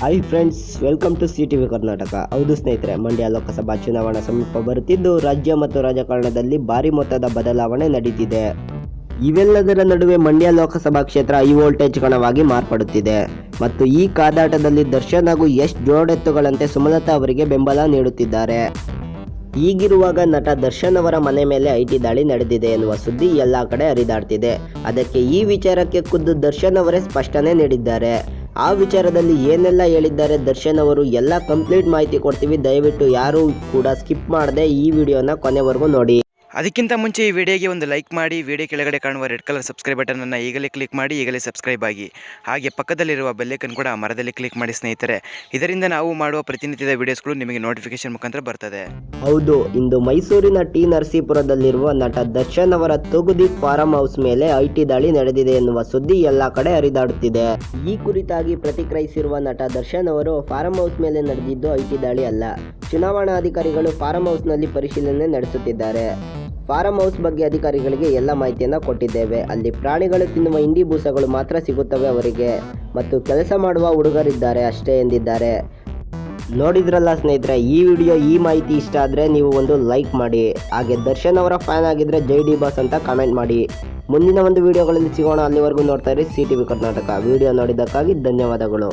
Hi friends welcome to C T V Karnataka ಹೌದು ಸ್ನೇಹಿತರೆ, ಮಂಡ್ಯ ಲೋಕಸಭಾ ಚುನಾವಣಾ ಸಮೀಪ ಬರುತ್ತಿದ್ದು ರಾಜ್ಯ ಮತ್ತು ರಾಜಕಾರಣದಲ್ಲಿ ಭಾರಿ ಮೊತ್ತದ ಬದಲಾವಣೆ ನಡೀತಿದೆ. ಇವೆಲ್ಲದರ ನಡುವೆ ಮಂಡ್ಯ ಲೋಕಸಭಾ ಕ್ಷೇತ್ರ ಹೈ ವೋಲ್ಟೇಜ್ ಕಣವಾಗಿ ಮಾರ್ಪಡುತ್ತಿದೆ. ಮತ್ತು ಈ ಕಾದಾಟದಲ್ಲಿ ದರ್ಶನ್ ಹಾಗೂ ಯಶ್ ಜೋಡೆತ್ತುಗಳಂತೆ ಸುಮಲತಾ ಅವರಿಗೆ ಬೆಂಬಲ ನೀಡುತ್ತಿದ್ದಾರೆ. ಈಗಿರುವಾಗ ನಟ ದರ್ಶನ್ ಅವರ ಮನೆ ಮೇಲೆ ಐಟಿ ದಾಳಿ ನಡೆದಿದೆ ಎನ್ನುವ ಸುದ್ದಿ ಎಲ್ಲ ಕಡೆ ಹರಿದಾಡ್ತಿದೆ. ಅದಕ್ಕೆ ಈ ವಿಚಾರಕ್ಕೆ ಖುದ್ದು ದರ್ಶನ್ ಅವರೇ ಸ್ಪಷ್ಟನೆ ನೀಡಿದ್ದಾರೆ. ಆ ವಿಚಾರದಲ್ಲಿ ಏನೆಲ್ಲ ಹೇಳಿದ್ದಾರೆ ದರ್ಶನ್ ಅವರು ಎಲ್ಲ ಕಂಪ್ಲೀಟ್ ಮಾಹಿತಿ ಕೊಡ್ತೀವಿ. ದಯವಿಟ್ಟು ಯಾರು ಕೂಡ ಸ್ಕಿಪ್ ಮಾಡದೆ ಈ ವಿಡಿಯೋನ ಕೊನೆವರೆಗೂ ನೋಡಿ. ಅದಕ್ಕಿಂತ ಮುಂಚೆ ಈ ವಿಡಿಯೋಗೆ ಒಂದು ಲೈಕ್ ಮಾಡಿ, ವಿಡಿಯೋ ಕೆಳಗಡೆ ಕಾಣುವ ರೆಡ್ ಕಲರ್ ಸಬ್ಸ್ಕ್ರೈಬ್ ಬಟನನ್ನು ಈಗಲೇ ಕ್ಲಿಕ್ ಮಾಡಿ, ಈಗಲೇ ಸಬ್ಸ್ಕ್ರೈಬ್ ಆಗಿ. ಹಾಗೆ ಪಕ್ಕದಲ್ಲಿರುವ ಬೆಲ್ಲೈಕನ್ ಕೂಡ ಮರದಲ್ಲಿ ಕ್ಲಿಕ್ ಮಾಡಿ ಸ್ನೇಹಿತರೆ. ಇದರಿಂದ ನಾವು ಮಾಡುವ ಪ್ರತಿನಿತ್ಯದ ವಿಡಿಯೋಸ್ಗಳು ನಿಮಗೆ ನೋಟಿಫಿಕೇಶನ್ ಮುಖಾಂತರ ಬರ್ತದೆ. ಹೌದು, ಇಂದು ಮೈಸೂರಿನ ಟಿ ನರಸೀಪುರದಲ್ಲಿರುವ ನಟ ದರ್ಶನ್ ಅವರ ತೊಗುದಿ ಫಾರಂ ಹೌಸ್ ಮೇಲೆ ಐಟಿ ದಾಳಿ ನಡೆದಿದೆ ಎನ್ನುವ ಸುದ್ದಿ ಎಲ್ಲ ಕಡೆ ಹರಿದಾಡುತ್ತಿದೆ. ಈ ಕುರಿತಾಗಿ ಪ್ರತಿಕ್ರಿಯಿಸಿರುವ ನಟ ದರ್ಶನ್ ಅವರು ಫಾರಂ ಹೌಸ್ ಮೇಲೆ ನಡೆದಿದ್ದು ಐಟಿ ದಾಳಿ ಅಲ್ಲ. ಚುನಾವಣಾಧಿಕಾರಿಗಳು ಫಾರಂ ಹೌಸ್ನಲ್ಲಿ ಪರಿಶೀಲನೆ ನಡೆಸುತ್ತಿದ್ದಾರೆ. ಫಾರಂ ಹೌಸ್ ಬಗ್ಗೆ ಅಧಿಕಾರಿಗಳಿಗೆ ಎಲ್ಲ ಮಾಹಿತಿಯನ್ನು ಕೊಟ್ಟಿದ್ದೇವೆ. ಅಲ್ಲಿ ಪ್ರಾಣಿಗಳು ತಿನ್ನುವ ಇಂಡಿ ಬೂಸಗಳು ಮಾತ್ರ ಸಿಗುತ್ತವೆ ಅವರಿಗೆ. ಮತ್ತು ಕೆಲಸ ಮಾಡುವ ಹುಡುಗರಿದ್ದಾರೆ ಅಷ್ಟೇ ಎಂದಿದ್ದಾರೆ. ನೋಡಿದ್ರಲ್ಲ ಸ್ನೇಹಿತರೆ, ಈ ವಿಡಿಯೋ ಈ ಮಾಹಿತಿ ಇಷ್ಟ ಆದರೆ ನೀವು ಒಂದು ಲೈಕ್ ಮಾಡಿ. ಹಾಗೆ ದರ್ಶನ್ ಅವರ ಫ್ಯಾನ್ ಆಗಿದ್ದರೆ ಜೈ ಡಿ ಬಾಸ್ ಅಂತ ಕಾಮೆಂಟ್ ಮಾಡಿ. ಮುಂದಿನ ಒಂದು ವಿಡಿಯೋಗಳಲ್ಲಿ ಸಿಗೋಣ. ಅಲ್ಲಿವರೆಗೂ ನೋಡ್ತಾ ಇರಿ C T V Karnataka. Video ನೋಡಿದ್ದಕ್ಕಾಗಿ ಧನ್ಯವಾದಗಳು.